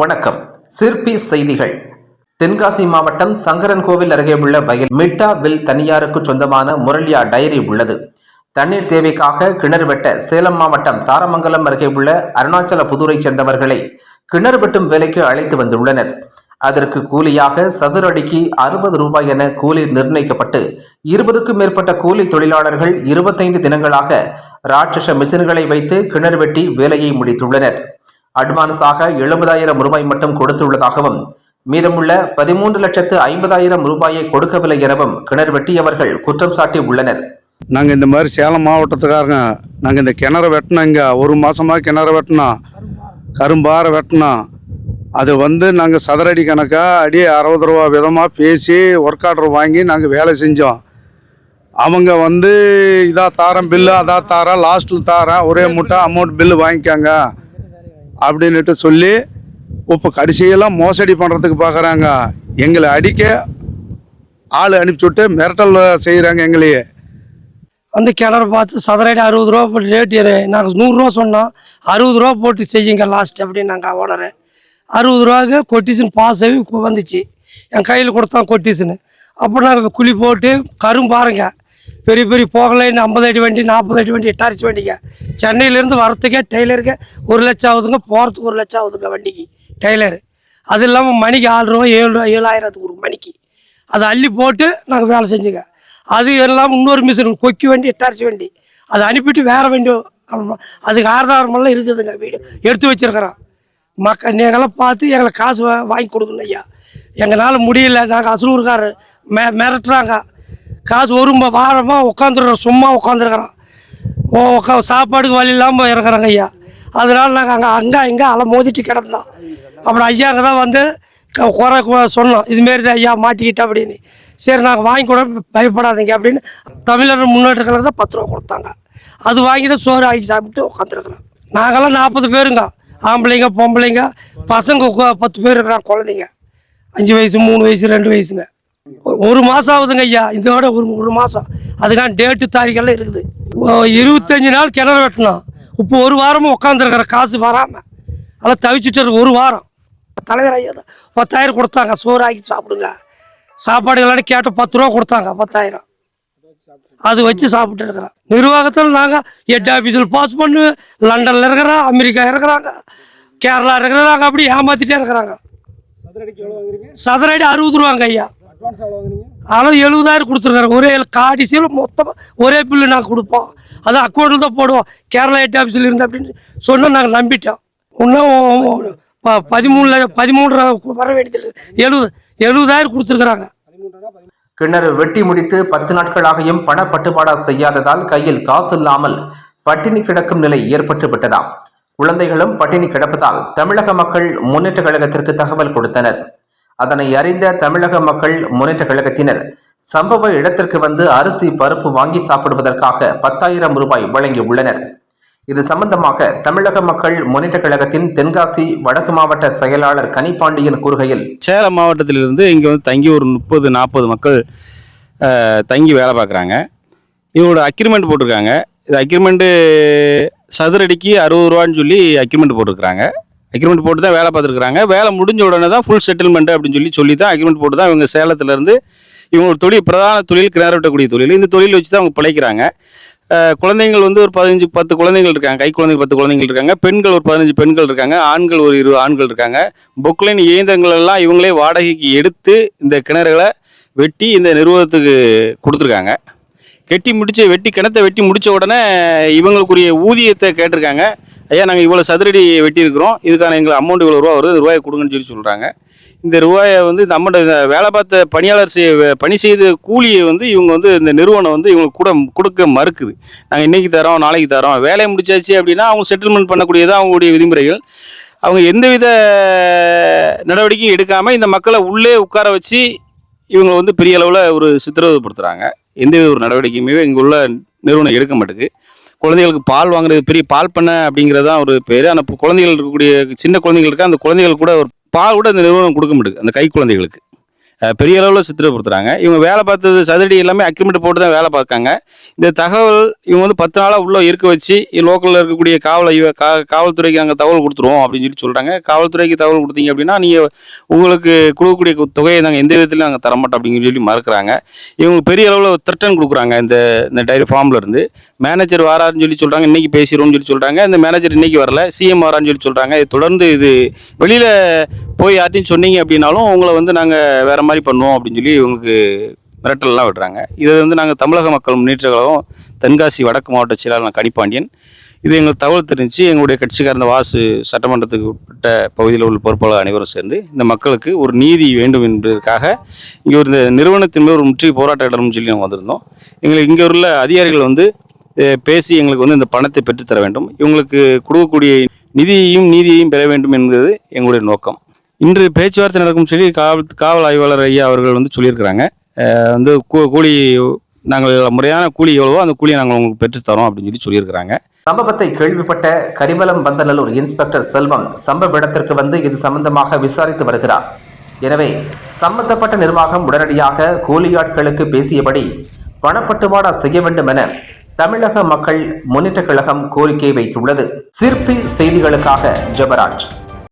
வணக்கம். சிற்பி செய்திகள். தென்காசி மாவட்டம் சங்கரன்கோவில் அருகே உள்ள வயல் மிட்டா வில் தனியாருக்கு சொந்தமான முரளியா டைரி உள்ளது. தண்ணீர் தேவைக்காக கிணறு வெட்ட சேலம் மாவட்டம் தாரமங்கலம் அருகே உள்ள அருணாச்சல புதூரைச் சேர்ந்தவர்களை கிணறு வெட்டும் வேலைக்கு அழைத்து வந்துள்ளனர். அதற்கு கூலியாக சதுர அடிக்கு அறுபது ரூபாய் என கூலி நிர்ணயிக்கப்பட்டு இருபதுக்கும் மேற்பட்ட கூலி தொழிலாளர்கள் இருபத்தைந்து தினங்களாக ராட்சச மிஷின்களை வைத்து கிணறு வெட்டி வேலையை முடித்துள்ளனர். அட்வான்ஸாக எழுபதாயிரம் ரூபாய் மட்டும் கொடுத்துள்ளதாகவும் மீதமுள்ள பதிமூன்று லட்சத்து ஐம்பதாயிரம் ரூபாயை கொடுக்கவில்லை எனவும் கிணறு வெட்டியவர்கள் குற்றம் சாட்டி உள்ளனர் நாங்கள் இந்த மாதிரி சேலம் மாவட்டத்துக்காரங்க நாங்கள் இந்த கிணறு வெட்டினோம் இங்கே ஒரு மாதமாக கிணறு வெட்டினோம் கரும்பாறை வெட்டினோம் அது வந்து நாங்கள் சதுரடி கணக்காக அடி அறுபது ரூபா விதமாக பேசி ஒர்க் ஆர்டர் வாங்கி நாங்கள் வேலை செஞ்சோம். அவங்க வந்து இதா தாரேன் பில்லு அதான் தாரேன் லாஸ்ட்டில் தாரேன் ஒரே மூட்டை அமௌண்ட் பில்லு வாங்கிக்கோங்க. அப்படின்ட்டு சொல்லி இப்போ கடைசியெல்லாம் மோசடி பண்ணுறதுக்கு பார்க்குறாங்க எங்களை அடிக்க ஆள் அனுப்பிச்சி விட்டு மிரட்டல் செய்கிறாங்க எங்களையே. வந்து கிணறு பார்த்து சதுரடி அறுபது ரூபா போட்டு ரேட்டு நாங்கள் நூறுரூவா சொன்னோம். அறுபது ரூபா போட்டு செய்யுங்க லாஸ்ட் அப்படின்னு நாங்கள் ஓனரு அறுபது ரூபாய்க்கு கொட்டிஷன் பாஸ் ஆகி வந்துச்சு. என் கையில் கொடுத்தான் கொட்டிஷனு அப்போ நாங்கள் குழி போட்டு கரும் பாருங்கள் பெரிய பெரிய போகலைன்னு ஐம்பது அடி வண்டி நாற்பது அடி வண்டி எட்டாரிச்சு வண்டிங்க. சென்னையிலேருந்து வரத்துக்கே டெய்லருக்கு ஒரு லட்சம் ஆகுதுங்க போகிறதுக்கு ஒரு லட்சம் ஆகுதுங்க வண்டிக்கு டெய்லரு. அது இல்லாமல் மணிக்கு ஆறு ரூபா ஏழு ரூபா ஏழாயிரத்துக்கு ஒரு மணிக்கு. அதை அள்ளி போட்டு நாங்கள் வேலை செஞ்சுங்க. அது எல்லாம் இன்னொரு மிஷின் கொக்கி வண்டி எட்டாரிச்சு வண்டி. அதை அனுப்பிட்டு வேறு வண்டி அதுக்கு ஆதாரமெல்லாம் இருக்குதுங்க வீடு. எடுத்து வச்சிருக்கிறோம். மக்கள் நீங்களாம் பார்த்து எங்களை காசு வாங்கி கொடுக்கணும் ஐயா. எங்களால் முடியல நாங்கள் அசலூர்காரர் மெ மிரட்டுறாங்க. காசு ஒரு ம- வாரமாக உட்காந்துருக்குறோம் சும்மா உட்காந்துருக்குறோம் ஓ உக்கா சாப்பாடுக்கு வழி இல்லாமல் இருக்கிறாங்க ஐயா. அதனால நாங்கள் அங்கே அங்கே இங்கே அலை மோதிட்டு கிடந்தோம். அப்புறம் ஐயா அங்கே தான் வந்து க- குறை சொன்னோம். இதுமாரி தான் ஐயா மாட்டிக்கிட்டேன் அப்படின்னு. சரி நாங்கள் வாங்கி கூட பயப்படாதீங்க அப்படின்னு தமிழர் முன்னேற்ற கழகம் தான் பத்து ரூபா கொடுத்தாங்க. அது வாங்கி தான் சோறு ஆக்கி சாப்பிட்டு உட்காந்துருக்குறோம். நாங்களாம் நாற்பது பேருங்க. ஆம்பளைங்க பொம்பளைங்க பசங்க பத்து பேர் இருக்கிறாங்க குழந்தைங்க. அஞ்சு வயசு மூணு வயசு ரெண்டு வயசுங்க. ஒரு- மாதம் ஆகுதுங்க ஐயா. இதோட ஒரு ஒரு மாதம் அதுக்கான டேட்டு தாரிகெல்லாம் இருக்குது. ஓ, நாள் கிணறு வெட்டினோம் இப்போ ஒரு வாரமும் உட்காந்துருக்குற காசு வராமல் அதெல்லாம் தவிச்சுட்டு இருக்கு ஒரு வாரம். தலைவர் ஐயா தான் பத்தாயிரம் கொடுத்தாங்க சோறு ஆக்கி சாப்பிடுங்க. சாப்பாடு எல்லாரும் கேட்ட பத்து ரூபா கொடுத்தாங்க பத்தாயிரம். அது வச்சு சாப்பிட்டு இருக்கிறோம் நிர்வாகத்தில் நாங்கள் ஹெட் ஆஃபீஸில் பாஸ் பண்ணு லண்டனில் இருக்கிறோம் அமெரிக்கா இருக்கிறாங்க கேரளா இருக்கிறாங்க அப்படி ஏமாத்திட்டே இருக்கிறாங்க. சதுரடி அறுபது ரூபாங்க ஐயா. ஆனால் எழுபதாயிரம் கொடுத்துருக்காரு. ஒரே காடிசியில் மொத்தமாக ஒரே பில்லு நாங்கள் கொடுப்போம். அது அக்கௌண்ட்டில் தான் போடுவோம். கேரளா ஹெட் ஆஃபீஸில் இருந்து அப்படின்னு சொன்னால் நாங்கள் நம்பிட்டோம். இன்னும் பதிமூணு லட்சம் பதிமூன்று வர வேண்டியது எழுபது எழுபதாயிரம் கொடுத்துருக்குறாங்க. கிணறு வெட்டி முடித்து பத்து நாட்களாகியும் பண பட்டுப்பாடா செய்யாததால் கையில் காசு இல்லாமல் பட்டினி கிடக்கும் நிலை ஏற்பட்டு விட்டதாம். குழந்தைகளும் பட்டினி கிடப்பதால் தமிழக மக்கள் முன்னேற்ற கழகத்திற்கு தகவல் கொடுத்தனர். அதனை அறிந்த தமிழக மக்கள் முன்னேற்ற கழகத்தினர் சம்பவ இடத்திற்கு வந்து அரிசி பருப்பு வாங்கி சாப்பிடுவதற்காக பத்தாயிரம் ரூபாய் வழங்கியுள்ளனர். இது சம்பந்தமாக தமிழக மக்கள் முன்னேற்ற கழகத்தின் தென்காசி வடக்கு மாவட்ட செயலாளர் கனிப்பாண்டியன் கூறுகையில் சேலம் மாவட்டத்திலிருந்து இங்கே வந்து தங்கி ஒரு முப்பது நாற்பது மக்கள் தங்கி வேலை பார்க்குறாங்க. இவங்களோட அக்ரிமெண்ட் போட்டிருக்காங்க. இது அக்ரிமெண்ட்டு சதுரடிக்கு அறுபது ரூபான்னு சொல்லி அக்ரிமெண்ட் போட்டிருக்கிறாங்க. அக்ரிமெண்ட் போட்டு தான் வேலை பார்த்துருக்குறாங்க. வேலை முடிஞ்ச உடனே தான் ஃபுல் செட்டில்மெண்ட் அப்படின்னு சொல்லி சொல்லி தான் அக்ரிமெண்ட் போட்டு தான் இவங்க சேலத்துலேருந்து இவங்க ஒரு தொழில் பிரதான தொழில் கிணறு வெட்டக்கூடிய தொழில். இந்த தொழில் வச்சு தான் அவங்க பிழைக்கிறாங்க. குழந்தைங்கள் வந்து ஒரு பதினஞ்சு பத்து குழந்தைகள் இருக்காங்க. கை குழந்தைகள் பத்து குழந்தைகள் இருக்காங்க. பெண்கள் ஒரு பதினஞ்சு பெண்கள் இருக்காங்க. ஆண்கள் ஒரு இருபது ஆண்கள் இருக்காங்க. பொக்லைன் இயந்திரங்கள் எல்லாம் இவங்களே வாடகைக்கு எடுத்து இந்த கிணறுகளை வெட்டி இந்த நிறுவனத்துக்கு கொடுத்துருக்காங்க. கெட்டி முடிச்சு வெட்டி கிணத்தை வெட்டி முடித்த உடனே இவங்களுக்குரிய ஊதியத்தை கேட்டிருக்காங்க. ஐயா நாங்கள் இவ்வளோ சதுரடி வெட்டியிருக்கிறோம். இதுக்கான எங்களுக்கு அமௌண்ட் இவ்வளோ ரூபா வருது ரூபாயை கொடுங்கன்னு சொல்லி சொல்கிறாங்க இந்த ரூபாயை வந்து இந்த அமௌண்ட் இந்த வேலை பார்த்த பணியாளர் செய்ய பணி செய்த கூலியை வந்து இவங்க வந்து இந்த நிறுவனம் வந்து இவங்களுக்கு கூட கொடுக்க மறுக்குது. நாங்கள் இன்றைக்கி தரோம் நாளைக்கு தரோம். வேலையை முடிச்சாச்சு அப்படின்னா அவங்க செட்டில்மெண்ட் பண்ணக்கூடியது அவங்களுடைய விதிமுறைகள். அவங்க எந்தவித நடவடிக்கையும் எடுக்காமல் இந்த மக்களை உள்ளே உட்கார வச்சு இவங்க வந்து பெரிய அளவில் ஒரு சித்திரவதைப்படுத்துகிறாங்க எந்தவித ஒரு நடவடிக்கையுமே இங்கே உள்ள நிறுவனம் எடுக்க மாட்டேங்குது குழந்தைகளுக்கு பால் வாங்குறது பெரிய பால் பண்ணை அப்படிங்கிறது தான் ஒரு பேர். ஆனால் இப்போ குழந்தைகள் இருக்கக்கூடிய சின்ன குழந்தைகள் இருக்கா அந்த குழந்தைகள் கூட ஒரு பால் கூட அந்த நிறுவனம் கொடுக்க மாட்டேங்குது அந்த கை குழந்தைகளுக்கு. பெரிய அளவில் சித்திரப்படுத்துகிறாங்க இவங்க வேலை பார்த்தது சதுரடி எல்லாமே அக்ரிமெண்ட் போட்டு தான் வேலை பார்க்காங்க. இந்த தகவல் இவங்க வந்து பத்து நாளாக உள்ளே இருக்க வச்சு லோக்கலில் இருக்கக்கூடிய காவலை கா காவல்துறைக்கு நாங்கள் தகவல் கொடுத்துருவோம் அப்படின்னு சொல்லி சொல்கிறாங்க காவல்துறைக்கு தகவல் கொடுத்தீங்க அப்படின்னா நீங்கள் உங்களுக்கு கொடுக்கக்கூடிய தொகையை நாங்கள் எந்த விதத்துலையும் நாங்கள் தரமாட்டோம் அப்படின்னு சொல்லி மறுக்கிறாங்க. இவங்க பெரிய அளவில் த்ரெட்டன் கொடுக்குறாங்க இந்த இந்த டைரி ஃபார்மில் இருந்து. மேனேஜர் வாரான்னு சொல்லி சொல்கிறாங்க இன்றைக்கி பேசிடுவோம்னு சொல்லி சொல்கிறாங்க இந்த மேனேஜர் இன்றைக்கி வரல. சிஎம் வரான்னு சொல்லி சொல்கிறாங்க இது தொடர்ந்து இது வெளியில் போய் யார்ட்டையும் சொன்னீங்க அப்படின்னாலும் உங்களை வந்து நாங்கள் வேறு மாதிரி பண்ணுவோம் அப்படின்னு சொல்லி இவங்களுக்கு மிரட்டல்லாம் விடுறாங்க. இதை வந்து நாங்கள் தமிழக மக்கள் முன்னேற்ற கழகம் தென்காசி வடக்கு மாவட்ட செயலாளர் கனிப்பாண்டியன் இது எங்களுக்கு தகவல் தெரிஞ்சு எங்களுடைய கட்சிக்காரந்த வாசு சட்டமன்றத்துக்கு உட்பட்ட பகுதியில் உள்ள பொறுப்பாளர் அனைவரும் சேர்ந்து இந்த மக்களுக்கு ஒரு நீதி வேண்டும் என்பதற்காக இங்கே ஒரு இந்த நிறுவனத்தின் மீது ஒரு முற்றிய போராட்ட இடம்னு சொல்லி நாங்கள் வந்திருந்தோம். எங்களுக்கு இங்கே உள்ள அதிகாரிகள் வந்து பேசி எங்களுக்கு வந்து இந்த பணத்தை பெற்றுத்தர வேண்டும். இவங்களுக்கு கொடுக்கக்கூடிய நிதியையும் நீதியையும் பெற வேண்டும் என்பது எங்களுடைய நோக்கம். இன்று பேச்சுவார்த்தை நடக்கும் சொல்லி காவல் காவல் ஆய்வாளர் ஐயா அவர்கள் வந்து சொல்லியிருக்கிறாங்க. வந்து கூ- கூலி நாங்கள் முறையான கூலி எவ்வளவோ அந்த கூலியை நாங்கள் உங்களுக்கு பெற்றுத்தரோம் அப்படின்னு சொல்லி சொல்லியிருக்கிறாங்க. சம்பவத்தை கேள்விப்பட்ட கரிமலம் பந்தநல்லூர் இன்ஸ்பெக்டர் செல்வம் சம்பவ இடத்திற்கு வந்து இது சம்பந்தமாக விசாரித்து வருகிறார். எனவே சம்பந்தப்பட்ட நிர்வாகம் உடனடியாக கூலியாட்களுக்கு பேசியபடி பணப்பட்டுவாடா செய்ய வேண்டும் என தமிழக மக்கள் முன்னேற்றக் கழகம் கோரிக்கை வைத்துள்ளது. சிற்பி செய்திகளுக்காக ஜெபராஜ்.